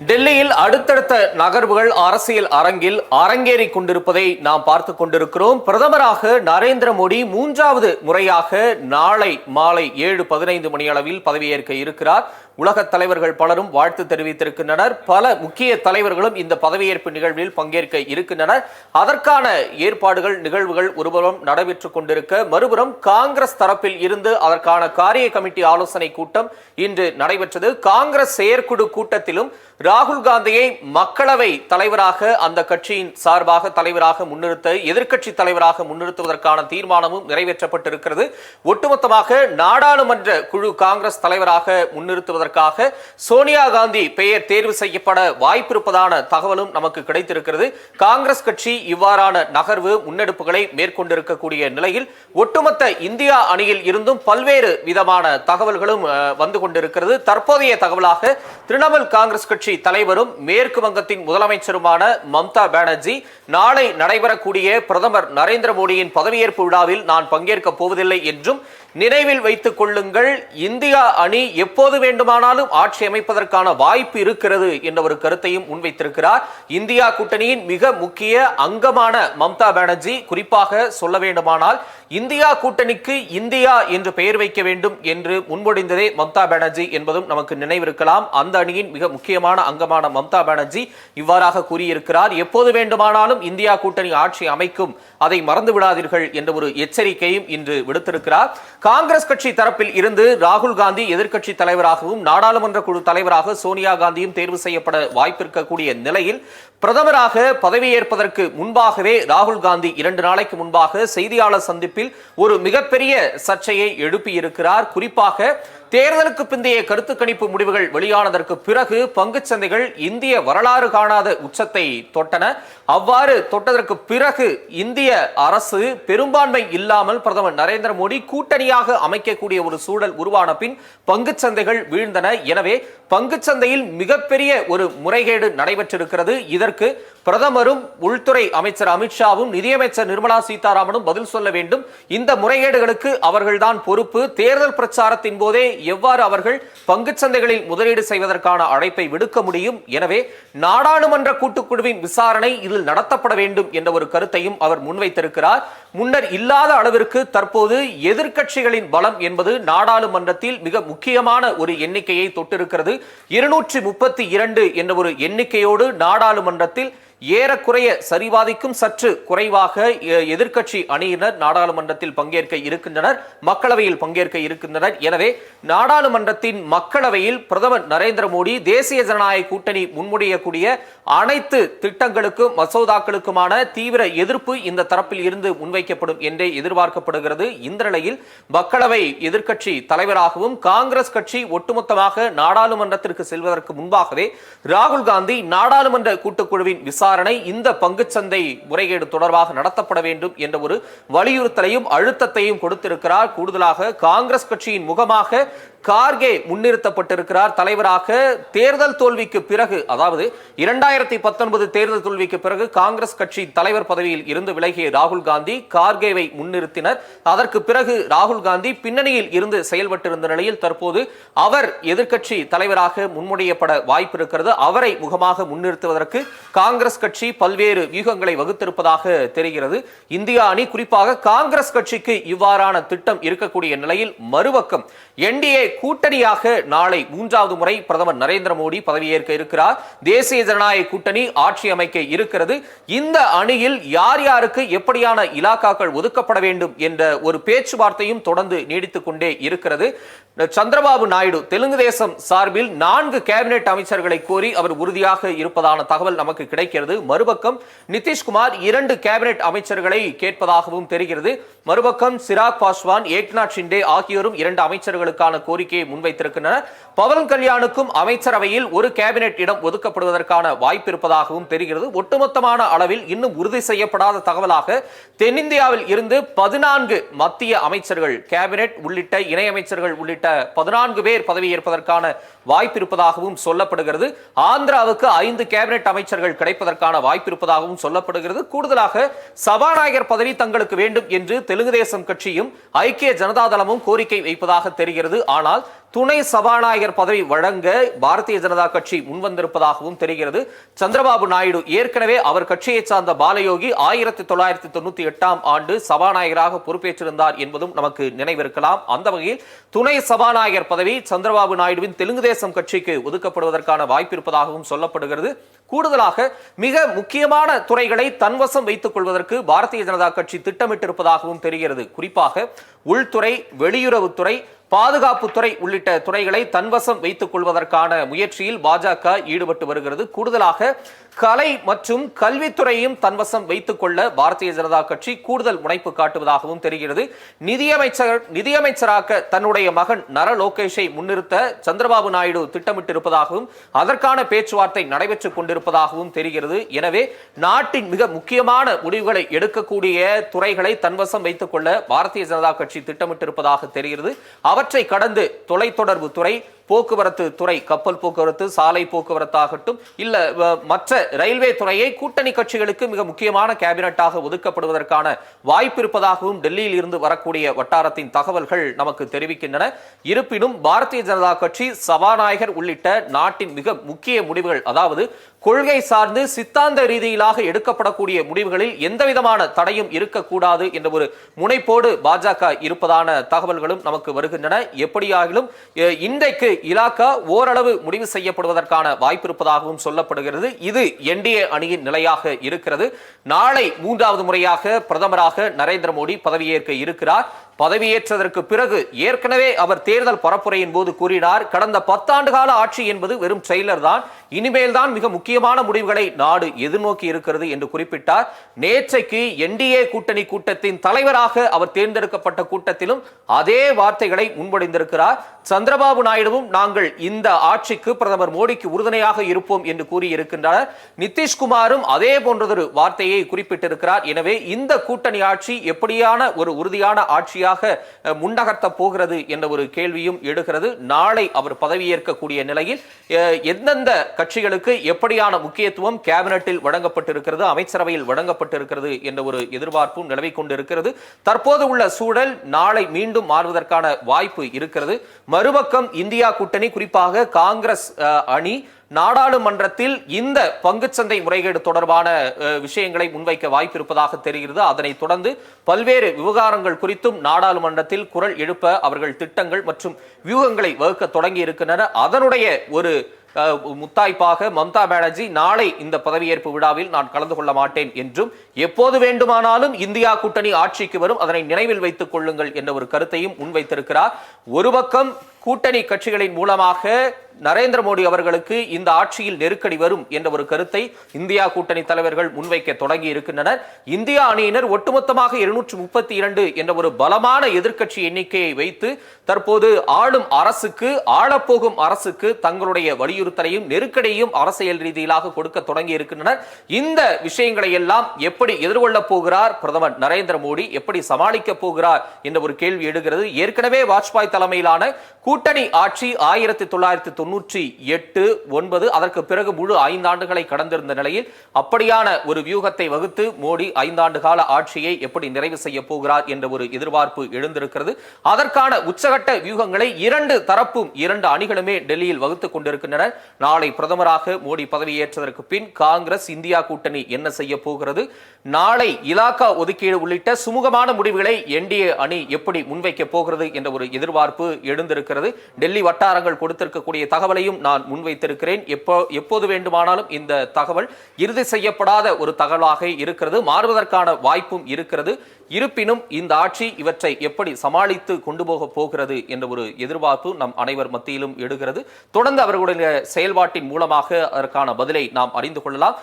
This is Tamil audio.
டெல்லியில் அடுத்தடுத்த நகர்வுகள் அரசியல் அரங்கில் அரங்கேறி கொண்டிருப்பதை நாம் பார்த்து கொண்டிருக்கிறோம். பிரதமராக நரேந்திர மோடி மூன்றாவது முறையாக நாளை மாலை ஏழு பதினைந்து மணி அளவில் பதவியேற்க இருக்கிறார். உலகத் தலைவர்கள் பலரும் வாழ்த்து தெரிவித்திருக்கின்றனர். பல முக்கிய தலைவர்களும் இந்த பதவியேற்பு நிகழ்வில் பங்கேற்க இருக்கின்றனர். அதற்கான ஏற்பாடுகள் நிகழ்வுகள் ஒருபுறம் நடைபெற்றுக் கொண்டிருக்க மறுபுறம் காங்கிரஸ் தரப்பில் இருந்து அதற்கான காரிய கமிட்டி ஆலோசனை கூட்டம் இன்று நடைபெற்றது. காங்கிரஸ் செயற்குழு கூட்டத்திலும் ராகுல் காந்தியை மக்களவை தலைவராக அந்த கட்சியின் சார்பாக தலைவராக முன்னிறுத்த எதிர்க்கட்சி தலைவராக முன்னிறுத்துவதற்கான தீர்மானமும் நிறைவேற்றப்பட்டிருக்கிறது. ஒட்டுமொத்தமாக நாடாளுமன்ற குழு காங்கிரஸ் தலைவராக முன்னிறுத்துவதற்காக சோனியா காந்தி பெயர் தேர்வு செய்யப்பட வாய்ப்பிருப்பதான தகவலும் நமக்கு கிடைத்திருக்கிறது. காங்கிரஸ் கட்சி இவ்வாறான நகர்வு முன்னெடுப்புகளை மேற்கொண்டிருக்கக்கூடிய நிலையில் ஒட்டுமொத்த இந்தியா அணியில் இருந்தும் பல்வேறு விதமான தகவல்களும் வந்து கொண்டிருக்கிறது. தற்போதைய தகவலாக திரிணாமுல் காங்கிரஸ் கட்சி தலைவரும் மேற்கு வங்கத்தின் முதலமைச்சருமான மம்தா பானர்ஜி நாளை நடைபெறக்கூடிய பிரதமர் நரேந்திர மோடியின் பதவியேற்பு விழாவில் நான் பங்கேற்கப் போவதில்லை என்றும் நினைவில் வைத்துக் கொள்ளுங்கள். இந்தியா அணி எப்போது வேண்டுமானாலும் ஆட்சி அமைப்பதற்கான வாய்ப்பு இருக்கிறது என்ற ஒரு கருத்தையும் முன்வைத்திருக்கிறார். இந்தியா கூட்டணியின் மிக முக்கிய அங்கமான மம்தா பானர்ஜி. குறிப்பாக சொல்ல வேண்டுமானால் இந்தியா கூட்டணிக்கு இந்தியா என்று பெயர் வைக்க வேண்டும் என்று முன்மொழிந்ததே மம்தா பானர்ஜி என்பதும் நமக்கு நினைவிருக்கலாம். அந்த அணியின் மிக முக்கியமான அங்கமான மம்தா பானர்ஜி இவ்வாறாக கூறியிருக்கிறார். எப்போது வேண்டுமானாலும் இந்தியா கூட்டணி ஆட்சி அமைக்கும். அதை மறந்து விடாதீர்கள் என்ற ஒரு எச்சரிக்கையும் இன்று விடுத்திருக்கிறார். காங்கிரஸ் கட்சி தரப்பில் இருந்து ராகுல் காந்தி எதிர்க்கட்சி தலைவராகவும் நாடாளுமன்ற குழு தலைவராக சோனியா காந்தியும் தேர்வு செய்யப்பட வாய்ப்பிருக்கக்கூடிய நிலையில் பிரதமராக பதவியேற்பதற்கு முன்பாகவே ராகுல் காந்தி இரண்டு நாளைக்கு முன்பாக செய்தியாளர் சந்திப்பில் ஒரு மிகப்பெரிய சர்ச்சையை எழுப்பியிருக்கிறார். குறிப்பாக தேர்தலுக்கு பிந்தைய கருத்து கணிப்பு முடிவுகள் வெளியானதற்கு பிறகு பங்கு சந்தைகள் இந்திய வரலாறு காணாத உச்சத்தை தொட்டன. அவ்வாறு தொட்டதற்கு பிறகு இந்திய அரசு பெரும்பான்மை இல்லாமல் பிரதமர் நரேந்திர மோடி கூட்டணியாக அமைக்கக்கூடிய ஒரு சூழல் உருவான பின் பங்கு சந்தைகள் வீழ்ந்தன. எனவே பங்கு சந்தையில் மிகப்பெரிய ஒரு முறைகேடு நடைபெற்றிருக்கிறது. இதற்கு பிரதமரும் உள்துறை அமைச்சர் அமித்ஷாவும் நிதியமைச்சர் நிர்மலா சீதாராமனும் பதில் சொல்ல வேண்டும். இந்த முறைகேடுகளுக்கு அவர்கள்தான் பொறுப்பு. தேர்தல் பிரச்சாரத்தின் போதே எவ்வாறு அவர்கள் பங்குச் சந்தைகளில் முதலீடு செய்வதற்கான அழைப்பை விடுக்க முடியும்? எனவே நாடாளுமன்ற கூட்டுக்குழுவின் விசாரணை இதில் நடத்தப்பட வேண்டும் என்ற ஒரு கருத்தையும் அவர் முன்வைத்திருக்கிறார். முன்னர் இல்லாத அளவிற்கு தற்போது எதிர்க்கட்சிகளின் பலம் என்பது நாடாளுமன்றத்தில் மிக முக்கியமான ஒரு எண்ணிக்கையை தொட்டிருக்கிறது. இருநூற்றி முப்பத்தி இரண்டு என்ற ஒரு எண்ணிக்கையோடு நாடாளுமன்றத்தில் ஏறக்குறைய சரிவாதிக்கும் சற்று குறைவாக எதிர்க்கட்சி அணியினர் நாடாளுமன்றத்தில் பங்கேற்க இருக்கின்றனர் மக்களவையில் பங்கேற்க இருக்கின்றனர். எனவே நாடாளுமன்றத்தின் மக்களவையில் பிரதமர் நரேந்திர மோடி தேசிய ஜனநாயக கூட்டணி முன்மொழியக்கூடிய அனைத்து திட்டங்களுக்கும் மசோதாக்களுக்குமான தீவிர எதிர்ப்பு இந்த தரப்பில் இருந்து முன்வைக்கப்படும் என்றே எதிர்பார்க்கப்படுகிறது. இந்த நிலையில் மக்களவை எதிர்க்கட்சி தலைவராகவும் காங்கிரஸ் கட்சி ஒட்டுமொத்தமாக நாடாளுமன்றத்திற்கு செல்வதற்கு முன்பாகவே ராகுல் காந்தி நாடாளுமன்ற கூட்டுக்குழுவின் விசாரணை இந்த பங்குச்சந்தை முறைகேடு தொடர்பாக நடத்தப்பட வேண்டும் என்ற ஒரு வலியுறுத்தலையும் அழுத்தத்தையும் கொடுத்திருக்கிறார். கூடுதலாக காங்கிரஸ் கட்சியின் முகமாக கார்கே முன்னிறுத்தப்பட்டிருக்கிறார் தலைவராக தேர்தல் தோல்விக்கு பிறகு அதாவது இரண்டாயிரத்தி பத்தொன்பது தேர்தல் தோல்விக்கு பிறகு காங்கிரஸ் கட்சி தலைவர் பதவியில் இருந்து விலகிய ராகுல் காந்தி கார்கேவை முன்னிறுத்தினர். அதற்கு பிறகு ராகுல் காந்தி பின்னணியில் இருந்து செயல்பட்டிருந்த நிலையில் தற்போது அவர் எதிர்க்கட்சி தலைவராக முன்மொழியப்பட வாய்ப்பு இருக்கிறது அவரை முகமாக முன்னிறுத்துவதற்கு காங்கிரஸ் கட்சி பல்வேறு வியூகங்களை வகுத்திருப்பதாக தெரிகிறது. இந்தியா அணி குறிப்பாக காங்கிரஸ் கட்சிக்கு இவ்வாறான திட்டம் இருக்கக்கூடிய நிலையில் மறுபக்கம் என்டிஏ கூட்டணியாக நாளை மூன்றாவது முறை பிரதமர் நரேந்திர மோடி பதவியேற்க இருக்கிறார். தேசிய ஜனநாயக கூட்டணி ஆட்சி அமைக்க இருக்கிறது. இந்த அணியில் யார் யாருக்கு எப்படியான இலாக்காக்கள் ஒதுக்கப்பட வேண்டும் என்ற ஒரு பேச்சுவார்த்தையும் தொடர்ந்து நீடித்துக் கொண்டே இருக்கிறது. சந்திரபாபு நாயுடு தெலுங்கு தேசம் சார்பில் நான்கு கேபினெட் அமைச்சர்களை கோரி அவர் உறுதியாக இருப்பதான தகவல் நமக்கு கிடைக்கிறது. மறுபக்கம் நிதிஷ்குமார் இரண்டு கேபினெட் அமைச்சர்களை கேட்பதாகவும் தெரிகிறது. மறுபக்கம் சிராக் பாஸ்வான் ஏக்நாத் ஷிண்டே ஆகியோரும் இரண்டு அமைச்சர்களுக்கான கோரி கோரிக்கையை முன்வைத்திருக்கின்றனர். பவன் கல்யாணுக்கும் அமைச்சரவையில் ஒரு கேபினெட் இடம் ஒதுக்கப்படுவதற்கான வாய்ப்பு இருப்பதாகவும் தெரிகிறது. ஒட்டுமொத்தமான அளவில் இன்னும் உறுதி செய்யப்படாத தகவலாக தென்னிந்தியாவில் இருந்து பதினான்கு மத்திய அமைச்சர்கள் கேபினெட் உள்ளிட்ட இணையமைச்சர்கள் உள்ளிட்ட பதினான்கு பேர் பதவியேற்பதற்கான வாய்ப்பு இருப்பதாகவும் சொல்லப்படுகிறது. ஆந்திராவுக்கு ஐந்து கேபினெட் அமைச்சர்கள் கிடைப்பதற்கான வாய்ப்பு இருப்பதாகவும் சொல்லப்படுகிறது. கூடுதலாக சபாநாயகர் பதவி தங்களுக்கு வேண்டும் என்று தெலுங்கு தேசம் கட்சியும் ஐக்கிய ஜனதா தளமும் கோரிக்கை வைப்பதாக தெரிகிறது. ஆனால் ஆனால் துணை சபாநாயகர் பதவி வழங்க பாரதிய ஜனதா கட்சி முன்வந்திருப்பதாகவும் தெரிகிறது. சந்திரபாபு நாயுடு ஏற்கனவே அவர் கட்சியை சார்ந்த பாலயோகி ஆயிரத்தி தொள்ளாயிரத்தி தொண்ணூத்தி எட்டாம் ஆண்டு சபாநாயகராக பொறுப்பேற்றிருந்தார் என்பதும் நமக்கு நினைவிருக்கலாம். அந்த வகையில் துணை சபாநாயகர் பதவி சந்திரபாபு நாயுடுவின் தெலுங்கு தேசம் கட்சிக்கு ஒதுக்கப்படுவதற்கான வாய்ப்பு இருப்பதாகவும் சொல்லப்படுகிறது. கூடுதலாக மிக முக்கியமான துறைகளை தன்வசம் வைத்துக் கொள்வதற்கு பாரதிய ஜனதா கட்சி திட்டமிட்டிருப்பதாகவும் தெரிகிறது. குறிப்பாக உள்துறை வெளியுறவுத்துறை பாதுகாப்புத்துறை உள்ளிட்ட துறைகளை தன்வசம் வைத்துக் கொள்வதற்கான முயற்சியில் பாஜக ஈடுபட்டு வருகிறது. கூடுதலாக கலை மற்றும் கல்வித்துறையும் தன்வசம் வைத்துக் கொள்ள பாரதிய ஜனதா கட்சி கூடுதல் முனைப்பு காட்டுவதாகவும் தெரிகிறது. நிதியமைச்சர் நிதியமைச்சராக தன்னுடைய மகன் நர லோகேஷை முன்னிறுத்த சந்திரபாபு நாயுடு திட்டமிட்டிருப்பதாகவும் அதற்கான பேச்சுவார்த்தை நடைபெற்றுக் கொண்டிருப்பதாகவும் தெரிகிறது. எனவே நாட்டின் மிக முக்கியமான முடிவுகளை எடுக்கக்கூடிய துறைகளை தன்வசம் வைத்துக் கொள்ள பாரதிய ஜனதா கட்சி திட்டமிட்டிருப்பதாக தெரிகிறது. அவற்றை கடந்து தொலைத்தொடர்பு துறை போக்குவரத்து துறை கப்பல் போக்குவரத்து சாலை போக்குவரத்தாகட்டும் இல்ல மற்ற ரயில்வே துறையை கூட்டணி கட்சிகளுக்கு மிக முக்கியமான கேபினட்டாக ஒதுக்கப்படுவதற்கான வாய்ப்பு இருப்பதாகவும் டெல்லியில் இருந்து வரக்கூடிய வட்டாரத்தின் தகவல்கள் நமக்கு தெரிவிக்கின்றன. இருப்பினும் பாரதிய ஜனதா கட்சி சபாநாயகர் உள்ளிட்ட நாட்டின் மிக முக்கிய முடிவுகள் அதாவது கொள்கை சார்ந்து சித்தாந்த ரீதியிலாக எடுக்கப்படக்கூடிய முடிவுகளில் எந்தவிதமான தடையும் இருக்கக்கூடாது என்ற ஒரு முனைப்போடு பாஜக இருப்பதான தகவல்களும் நமக்கு வருகின்றன. எப்படியாகிலும் இன்றைக்கு இலாக்கா ஓரளவு முடிவு செய்யப்படுவதற்கான வாய்ப்பு இருப்பதாகவும் சொல்லப்படுகிறது. இது என்டிஏ அணியின் நிலையாக இருக்கிறது. நாளை மூன்றாவது முறையாக பிரதமராக நரேந்திர மோடி பதவியேற்க இருக்கிறார். பதவியேற்றதற்கு பிறகு ஏற்கனவே அவர் தேர்தல் பரப்புரையின் போது கூறினார் கடந்த பத்தாண்டு கால ஆட்சி என்பது வெறும் ட்ரெய்லர் தான். இனிமேல் தான் மிக முக்கியமான முடிவுகளை நாடு எதிர்நோக்கி இருக்கிறது என்று குறிப்பிட்டார். நேற்றைக்கு என்டிஏ கூட்டணி கூட்டத்தின் தலைவராக அவர் தேர்ந்தெடுக்கப்பட்ட கூட்டத்திலும் அதே வார்த்தைகளை முன்மொழிந்திருக்கிறார். சந்திரபாபு நாயுடுவும் நாங்கள் இந்த ஆட்சிக்கு பிரதமர் மோடிக்கு உறுதுணையாக இருப்போம் என்று கூறியிருக்கின்றனர். நிதிஷ்குமாரும் அதே போன்றதொரு வார்த்தையை குறிப்பிட்டிருக்கிறார். எனவே இந்த கூட்டணி ஆட்சி எப்படியான ஒரு உறுதியான ஆட்சியாக அஹ், முன்னகர்த்த போகிறது என்ற ஒரு கேள்வியும் எடுகிறது நாளை அவர் பதவியேற்கக்கூடிய நிலையில் எந்தெந்த கட்சிகளுக்கு எப்படியான முக்கியத்துவம் கேபினட்டில் வழங்கப்பட்டிருக்கிறது அமைச்சரவையில் வழங்கப்பட்டிருக்கிறது என்ற ஒரு எதிர்பார்ப்பும் நிலவிக் கொண்டிருக்கிறது. தற்போது உள்ள சூழல் நாளை மீண்டும் மாறுவதற்கான வாய்ப்பு இருக்கிறது. மறுபக்கம் இந்தியா கூட்டணி குறிப்பாக காங்கிரஸ் அணி நாடாளுமன்றத்தில் இந்த பங்குச்சந்தை முறைகேடு தொடர்பான விஷயங்களை முன்வைக்க வாய்ப்பு இருப்பதாக தெரிகிறது. அதனை தொடர்ந்து பல்வேறு விவகாரங்கள் குறித்தும் நாடாளுமன்றத்தில் குரல் எழுப்ப அவர்கள் திட்டங்கள் மற்றும் வியூகங்களை வகுக்க தொடங்கி இருக்கின்றன. அதனுடைய ஒரு முத்தாய்ப்பாக மம்தா பானர்ஜி நாளை இந்த பதவியேற்பு விழாவில் நான் கலந்து கொள்ள மாட்டேன் என்றும் எப்போது வேண்டுமானாலும் இந்தியா கூட்டணி ஆட்சிக்கு வரும். அதனை நினைவில் வைத்துக் கொள்ளுங்கள் என்ற ஒரு கருத்தையும் முன்வைத்திருக்கிறார். ஒரு பக்கம் கூட்டணி கட்சிகளின் மூலமாக நரேந்திர மோடி அவர்களுக்கு இந்த ஆட்சியில் நெருக்கடி வரும் என்ற ஒரு கருத்தை இந்தியா கூட்டணி தலைவர்கள் முன்வைக்க தொடங்கி இருக்கின்றனர் இந்தியா அணியினர் ஒட்டுமொத்தமாக இருநூற்று முப்பத்தி இரண்டு என்ற ஒரு பலமான எதிர்க்கட்சி எண்ணிக்கையை வைத்து தற்போது ஆளும் அரசுக்கு ஆளப்போகும் அரசுக்கு தங்களுடைய வலியுறுத்தலையும் நெருக்கடியையும் அரசியல் ரீதியிலாக கொடுக்க தொடங்கி இருக்கின்றனர் இந்த விஷயங்களை எல்லாம் எப்படி எதிர்கொள்ளப் போகிறார் பிரதமர் நரேந்திர மோடி? எப்படி சமாளிக்க போகிறார் என்ற ஒரு கேள்வி எழுகிறது. ஏற்கனவே வாஜ்பாய் தலைமையிலான கூட்டணி ஆட்சி ஆயிரத்தி தொள்ளாயிரத்தி தொன்னூற்றி எட்டு ஒன்பது அதற்கு பிறகு முழு ஐந்தாண்டுகளை கடந்திருந்த நிலையில் அப்படியான ஒரு வியூகத்தை வகுத்து மோடி ஐந்தாண்டு கால ஆட்சியை எப்படி நிறைவு செய்ய போகிறார் என்ற ஒரு எதிர்பார்ப்பு எழுந்திருக்கிறது. அதற்கான உச்சகட்ட வியூகங்களை இரண்டு தரப்பும் இரண்டு அணிகளுமே டெல்லியில் வகுத்துக் கொண்டிருக்கின்றனர் நாளை பிரதமராக மோடி பதவியேற்றதற்கு பின் காங்கிரஸ் இந்தியா கூட்டணி என்ன செய்ய போகிறது? நாளை இலாக்கா ஒதுக்கீடு உள்ளிட்ட சுமூகமான முடிவுகளை என்டிஏ அணி எப்படி முன்வைக்க போகிறது என்ற ஒரு எதிர்பார்ப்பு எழுந்திருக்கிறது. டெல்லி வட்டாரங்கள் கொடுத்திருக்கக்கூடிய தகவலையும் நான் முன்வைத்திருக்கிறேன். எப்போ எப்போது வேண்டுமானாலும் இந்த தகவல் இறுதி செய்யப்படாத ஒரு தகவலாக இருக்கிறது. மாறுவதற்கான வாய்ப்பும் இருக்கிறது. இருப்பினும் இந்த ஆட்சி இவற்றை எப்படி சமாளித்து கொண்டு போக போகிறது என்ற ஒரு எதிர்பார்ப்பு நம் அனைவர் மத்தியிலும் எடுகிறது. தொடர்ந்து அவர்களுடைய செயல்பாட்டின் மூலமாக அதற்கான பதிலை நாம் அறிந்து கொள்ளலாம்.